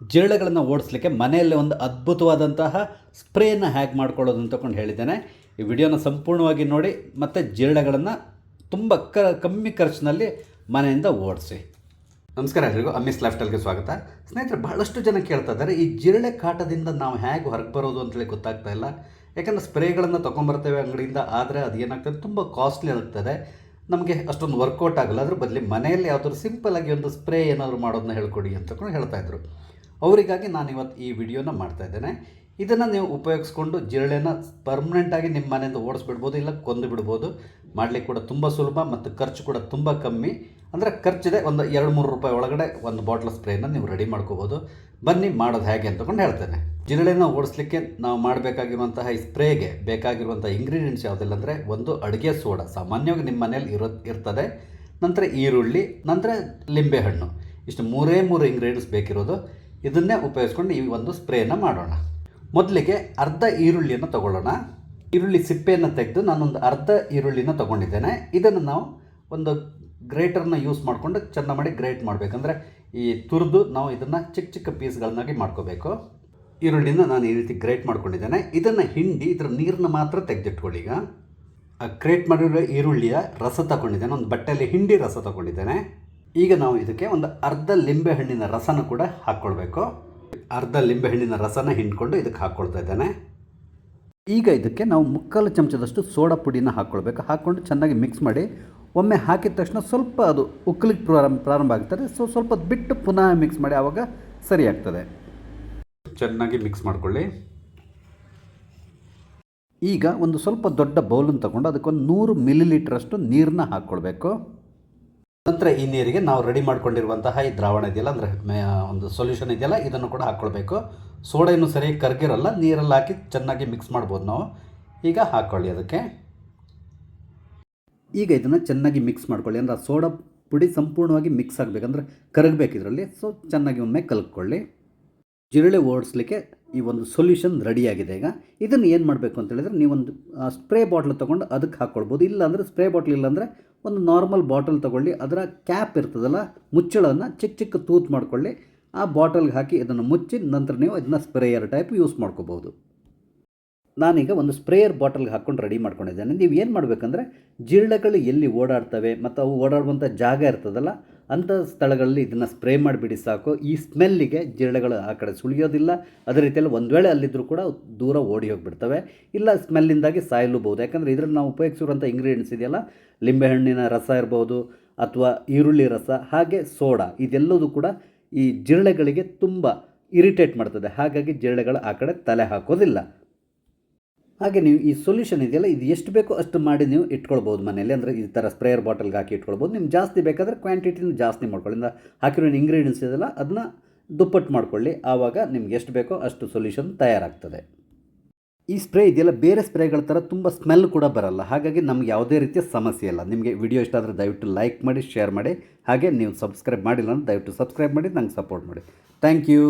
ಜಿರಳೆಗಳನ್ನು ಓಡಿಸ್ಲಿಕ್ಕೆ ಮನೆಯಲ್ಲೇ ಒಂದು ಅದ್ಭುತವಾದಂತಹ ಸ್ಪ್ರೇಯನ್ನು ಹ್ಯಾಕ್ ಮಾಡ್ಕೊಳ್ಳೋದು ಅಂತಕೊಂಡು ಹೇಳಿದ್ದೇನೆ. ಈ ವಿಡಿಯೋನ ಸಂಪೂರ್ಣವಾಗಿ ನೋಡಿ, ಮತ್ತು ಜಿರಳೆಗಳನ್ನು ತುಂಬ ಕ, ಕಮ್ಮಿ ಖರ್ಚಿನಲ್ಲಿ ಮನೆಯಿಂದ ಓಡಿಸಿ. ನಮಸ್ಕಾರ ಎಲ್ರಿಗೂ ಅಮ್ಮಿಸ್ ಲೈಫ್ ಸ್ವಾಗತ. ಸ್ನೇಹಿತರೆ, ಬಹಳಷ್ಟು ಜನ ಕೇಳ್ತಾ ಇದ್ದಾರೆ, ಈ ಜಿರಳೆ ಕಾಟದಿಂದ ನಾವು ಹೇಗೆ ಹೊರಗೆ ಬರೋದು ಅಂತೇಳಿ ಗೊತ್ತಾಗ್ತಾ ಇಲ್ಲ. ಯಾಕಂದರೆ ಸ್ಪ್ರೇಗಳನ್ನು ತೊಗೊಂಬರ್ತೇವೆ ಅಂಗಡಿಯಿಂದ, ಆದರೆ ಅದು ಏನಾಗ್ತದೆ ತುಂಬ ಕಾಸ್ಟ್ಲಿ ಆಗ್ತದೆ. ನಮಗೆ ಅಷ್ಟೊಂದು ವರ್ಕೌಟ್ ಆಗಲ್ಲ ಅದ್ರ ಬದಲಿ ಮನೆಯಲ್ಲಿ ಯಾವುದಾದ್ರು ಸಿಂಪಲ್ಲಾಗಿ ಒಂದು ಸ್ಪ್ರೇ ಏನಾದರೂ ಮಾಡೋದನ್ನ ಹೇಳ್ಕೊಡಿ ಅಂತ ಹೇಳ್ತಾ ಇದ್ರು. ಅವರಿಗಾಗಿ ನಾನು ಇವತ್ತು ಈ ವಿಡಿಯೋನ ಮಾಡ್ತಾ ಇದ್ದೇನೆ. ಇದನ್ನು ನೀವು ಉಪಯೋಗಿಸ್ಕೊಂಡು ಜಿರಳೆನ ಪರ್ಮನೆಂಟಾಗಿ ನಿಮ್ಮ ಮನೆಯಿಂದ ಓಡಿಸ್ಬಿಡ್ಬೋದು, ಇಲ್ಲ ಕೊಂದು ಬಿಡ್ಬೋದು ಮಾಡಲಿಕ್ಕೆ ಕೂಡ ತುಂಬ ಸುಲಭ ಮತ್ತು ಖರ್ಚು ಕೂಡ ತುಂಬ ಕಮ್ಮಿ. ಅಂದರೆ ಖರ್ಚಿದೆ, ಒಂದು ಎರಡು ಮೂರು ರೂಪಾಯಿ ಒಳಗಡೆ ಒಂದು ಬಾಟ್ಲ್ ಸ್ಪ್ರೇನ ನೀವು ರೆಡಿ ಮಾಡ್ಕೋಬೋದು. ಬನ್ನಿ, ಮಾಡೋದು ಹೇಗೆ ಅಂತಕೊಂಡು ಹೇಳ್ತೇನೆ. ಜಿರಳೆನ ಓಡಿಸ್ಲಿಕ್ಕೆ ನಾವು ಮಾಡಬೇಕಾಗಿರುವಂತಹ ಈ ಸ್ಪ್ರೇಗೆ ಬೇಕಾಗಿರುವಂಥ ಇಂಗ್ರೀಡಿಯೆಂಟ್ಸ್ ಯಾವುದಿಲ್ಲ ಅಂದರೆ ಒಂದು ಅಡುಗೆ ಸೋಡಾ. ಸಾಮಾನ್ಯವಾಗಿ ನಿಮ್ಮ ಮನೇಲಿ ಇರೋ, ಇರ್ತದೆ. ನಂತರ ಈರುಳ್ಳಿ, ನಂತರ ಲಿಂಬೆಹಣ್ಣು. ಇಷ್ಟು ಮೂರೇ ಮೂರು ಇಂಗ್ರೀಡಿಯೆಂಟ್ಸ್ ಬೇಕಿರೋದು. ಇದನ್ನೇ ಉಪಯೋಗಿಸ್ಕೊಂಡು ಈ ಒಂದು ಸ್ಪ್ರೇನ ಮಾಡೋಣ. ಮೊದಲಿಗೆ ಅರ್ಧ ಈರುಳ್ಳಿಯನ್ನು ತಗೊಳ್ಳೋಣ. ಈರುಳ್ಳಿ ಸಿಪ್ಪೆಯನ್ನು ತೆಗೆದು ನಾನೊಂದು ಅರ್ಧ ಈರುಳ್ಳಿನ ತೊಗೊಂಡಿದ್ದೇನೆ. ಇದನ್ನು ನಾವು ಒಂದು ಗ್ರೇಟರ್ನ ಯೂಸ್ ಮಾಡಿಕೊಂಡು ಚೆನ್ನಾಗಿ ಮಾಡಿ ಗ್ರೇಟ್ ಮಾಡಬೇಕಂದ್ರೆ ಈ ತುರಿದು ನಾವು ಇದನ್ನು ಚಿಕ್ಕ ಚಿಕ್ಕ ಪೀಸ್ಗಳನ್ನಾಗಿ ಮಾಡ್ಕೋಬೇಕು. ಈರುಳ್ಳಿನ ನಾನು ಈ ರೀತಿ ಗ್ರೇಟ್ ಮಾಡ್ಕೊಂಡಿದ್ದೇನೆ. ಇದನ್ನು ಹಿಂಡಿ ಇದರ ನೀರನ್ನ ಮಾತ್ರ ತೆಗೆದಿಟ್ಕೊಳ್ಳಿ ಈಗ. ಗ್ರೇಟ್ ಮಾಡಿರೋ ಈರುಳ್ಳಿಯ ರಸ ತಗೊಂಡಿದ್ದೇನೆ. ಒಂದು ಬಟ್ಟೆಯಲ್ಲಿ ಹಿಂಡಿ ರಸ ತಗೊಂಡಿದ್ದೇನೆ. ಈಗ ನಾವು ಇದಕ್ಕೆ ಒಂದು ಅರ್ಧ ಲಿಂಬೆ ಹಣ್ಣಿನ ರಸನ ಕೂಡ ಹಾಕ್ಕೊಳ್ಬೇಕು. ಅರ್ಧ ಲಿಂಬೆ ಹಣ್ಣಿನ ರಸನ ಹಿಂಡ್ಕೊಂಡು ಇದಕ್ಕೆ ಹಾಕ್ಕೊಳ್ತಾ ಇದ್ದಾನೆ. ಈಗ ಇದಕ್ಕೆ ನಾವು ಮುಕ್ಕಾಲು ಚಮಚದಷ್ಟು ಸೋಡಾ ಪುಡಿನ ಹಾಕ್ಕೊಳ್ಬೇಕು. ಹಾಕ್ಕೊಂಡು ಚೆನ್ನಾಗಿ ಮಿಕ್ಸ್ ಮಾಡಿ, ಒಮ್ಮೆ ಹಾಕಿದ ತಕ್ಷಣ ಸ್ವಲ್ಪ ಅದು ಉಕ್ಕಲಿಕ್ಕೆ ಪ್ರಾರಂಭ ಪ್ರಾರಂಭ ಆಗ್ತದೆ. ಸೊ ಸ್ವಲ್ಪ ಬಿಟ್ಟು ಪುನಃ ಮಿಕ್ಸ್ ಮಾಡಿ ಆವಾಗ ಸರಿ ಆಗ್ತದೆ. ಚೆನ್ನಾಗಿ ಮಿಕ್ಸ್ ಮಾಡಿಕೊಳ್ಳಿ. ಈಗ ಒಂದು ಸ್ವಲ್ಪ ದೊಡ್ಡ ಬೌಲನ್ನು ತಗೊಂಡು ಅದಕ್ಕೊಂದು ನೂರು ಮಿಲಿ ಲೀಟ್ರಷ್ಟು ನೀರನ್ನ ಹಾಕ್ಕೊಳ್ಬೇಕು. ನಂತರ ಈ ನೀರಿಗೆ ನಾವು ರೆಡಿ ಮಾಡ್ಕೊಂಡಿರುವಂತಹ ಈ ದ್ರಾವಣ ಇದೆಯಲ್ಲ, ಅಂದರೆ ಒಂದು ಸೊಲ್ಯೂಷನ್ ಇದೆಯಲ್ಲ, ಇದನ್ನು ಕೂಡ ಹಾಕ್ಕೊಳ್ಬೇಕು. ಸೋಡಾ ಇನ್ನೂ ಸರಿಯಾಗಿ ಕರ್ಗಿರಲ್ಲ, ನೀರಲ್ಲಿ ಹಾಕಿ ಚೆನ್ನಾಗಿ ಮಿಕ್ಸ್ ಮಾಡ್ಬೋದು ನಾವು. ಈಗ ಹಾಕ್ಕೊಳ್ಳಿ ಅದಕ್ಕೆ. ಈಗ ಇದನ್ನು ಚೆನ್ನಾಗಿ ಮಿಕ್ಸ್ ಮಾಡ್ಕೊಳ್ಳಿ, ಅಂದರೆ ಸೋಡಾ ಪುಡಿ ಸಂಪೂರ್ಣವಾಗಿ ಮಿಕ್ಸ್ ಆಗಬೇಕಂದ್ರೆ ಕರಗಬೇಕು ಇದರಲ್ಲಿ. ಸೊ ಚೆನ್ನಾಗಿ ಒಮ್ಮೆ ಕಲ್ಕೊಳ್ಳಿ ಜಿರಳೆ ಓಡಿಸ್ಲಿಕ್ಕೆ ಈ ಒಂದು ಸೊಲ್ಯೂಷನ್ ರೆಡಿಯಾಗಿದೆ ಈಗ ಇದನ್ನು ಏನು ಮಾಡಬೇಕು ಅಂತ ಹೇಳಿದ್ರೆ ನೀವೊಂದು ಸ್ಪ್ರೇ ಬಾಟ್ಲ್ ತೊಗೊಂಡು ಅದಕ್ಕೆ ಹಾಕ್ಕೊಳ್ಬೋದು ಇಲ್ಲಾಂದರೆ ಸ್ಪ್ರೇ ಬಾಟ್ಲ್ ಇಲ್ಲಾಂದರೆ ಒಂದು ನಾರ್ಮಲ್ ಬಾಟಲ್ ತೊಗೊಳ್ಳಿ, ಅದರ ಕ್ಯಾಪ್ ಇರ್ತದಲ್ಲ, ಮುಚ್ಚಳನ್ನು ಚಿಕ್ಕ ಚಿಕ್ಕ ತೂತು ಮಾಡ್ಕೊಳ್ಳಿ. ಆ ಬಾಟಲ್ಗೆ ಹಾಕಿ ಇದನ್ನು ಮುಚ್ಚಿ ನಂತರ ನೀವು ಇದನ್ನ ಸ್ಪ್ರೇಯರ್ ಟೈಪ್ ಯೂಸ್ ಮಾಡ್ಕೋಬೋದು ನಾನೀಗ ಒಂದು ಸ್ಪ್ರೇಯರ್ ಬಾಟಲ್ಗೆ ಹಾಕ್ಕೊಂಡು ರೆಡಿ ಮಾಡ್ಕೊಂಡಿದ್ದೇನೆ. ನೀವು ಏನು ಮಾಡಬೇಕಂದ್ರೆ ಜಿರಳೆಗಳು ಎಲ್ಲಿ ಓಡಾಡ್ತವೆ ಮತ್ತು ಅವು ಓಡಾಡುವಂಥ ಜಾಗ ಇರ್ತದಲ್ಲ ಅಂಥ ಸ್ಥಳಗಳಲ್ಲಿ ಇದನ್ನು ಸ್ಪ್ರೇ ಮಾಡಿಬಿಡಿ ಸಾಕು. ಈ ಸ್ಮೆಲ್ಲಿಗೆ ಜಿರಳೆಗಳು ಆ ಕಡೆ ಸುಳಿಯೋದಿಲ್ಲ. ಅದೇ ರೀತಿಯಲ್ಲಿ ಒಂದು ವೇಳೆ ಅಲ್ಲಿದ್ದರೂ ಕೂಡ ದೂರ ಓಡಿ ಹೋಗಿಬಿಡ್ತವೆ. ಇಲ್ಲ ಸ್ಮೆಲ್ಲಿಂದಾಗಿ ಸಾಯಲೂಬಹುದು. ಯಾಕಂದರೆ ಇದರಲ್ಲಿ ನಾವು ಉಪಯೋಗಿಸಿರುವಂಥ ಇಂಗ್ರೀಡಿಯೆಂಟ್ಸ್ ಇದೆಯಲ್ಲ? ಲಿಂಬೆಹಣ್ಣಿನ ರಸ ಇರ್ಬೋದು ಅಥವಾ ಈರುಳ್ಳಿ ರಸ, ಹಾಗೆ ಸೋಡಾ. ಇದೆಲ್ಲದೂ ಕೂಡ ಈ ಜಿರಳೆಗಳಿಗೆ ತುಂಬ ಇರಿಟೇಟ್ ಮಾಡ್ತದೆ. ಹಾಗಾಗಿ ಜಿರಳೆಗಳು ಆ ಕಡೆ ತಲೆ ಹಾಕೋದಿಲ್ಲ. ಹಾಗೆ ನೀವು ಈ ಸೊಲ್ಯೂಷನ್ ಇದೆಯಲ್ಲ, ಇದು ಎಷ್ಟು ಬೇಕೋ ಅಷ್ಟು ಮಾಡಿ ನೀವು ಇಟ್ಕೊಳ್ಬೋದು ಮನೆಯಲ್ಲಿ. ಅಂದರೆ ಈ ಥರ ಸ್ಪ್ರೇಯರ್ ಬಾಟಲ್ಗೆ ಹಾಕಿ ಇಟ್ಕೊಳ್ಬೋದು. ನಿಮ್ಗೆ ಜಾಸ್ತಿ ಬೇಕಾದರೆ ಕ್ವಾಂಟಿಟಿನ ಜಾಸ್ತಿ ಮಾಡ್ಕೊಳ್ಳಿ. ಹಾಕಿರೋ ಇಂಗ್ರೀಡಿಯೆಂಟ್ಸ್ ಇದೆಯಲ್ಲ, ಅದನ್ನ ದುಪ್ಪಟ್ಟು ಮಾಡ್ಕೊಳ್ಳಿ. ಆವಾಗ ನಿಮ್ಗೆ ಎಷ್ಟು ಬೇಕೋ ಅಷ್ಟು ಸೊಲ್ಯೂಷನ್ ತಯಾರಾಗ್ತದೆ. ಈ ಸ್ಪ್ರೇ ಇದೆಯಲ್ಲ, ಬೇರೆ ಸ್ಪ್ರೇಗಳ ಥರ ತುಂಬ ಸ್ಮೆಲ್ ಕೂಡ ಬರಲ್ಲ. ಹಾಗಾಗಿ ನಮ್ಗೆ ಯಾವುದೇ ರೀತಿಯ ಸಮಸ್ಯೆ ಇಲ್ಲ. ನಿಮಗೆ ವಿಡಿಯೋ ಇಷ್ಟ ಆದರೆ ದಯವಿಟ್ಟು ಲೈಕ್ ಮಾಡಿ ಶೇರ್ ಮಾಡಿ. ಹಾಗೆ ನೀವು ಸಬ್ಸ್ಕ್ರೈಬ್ ಮಾಡಿಲ್ಲ ಅಂದರೆ ದಯವಿಟ್ಟು ಸಬ್ಸ್ಕ್ರೈಬ್ ಮಾಡಿ, ನಂಗೆ ಸಪೋರ್ಟ್ ಮಾಡಿ. Thank you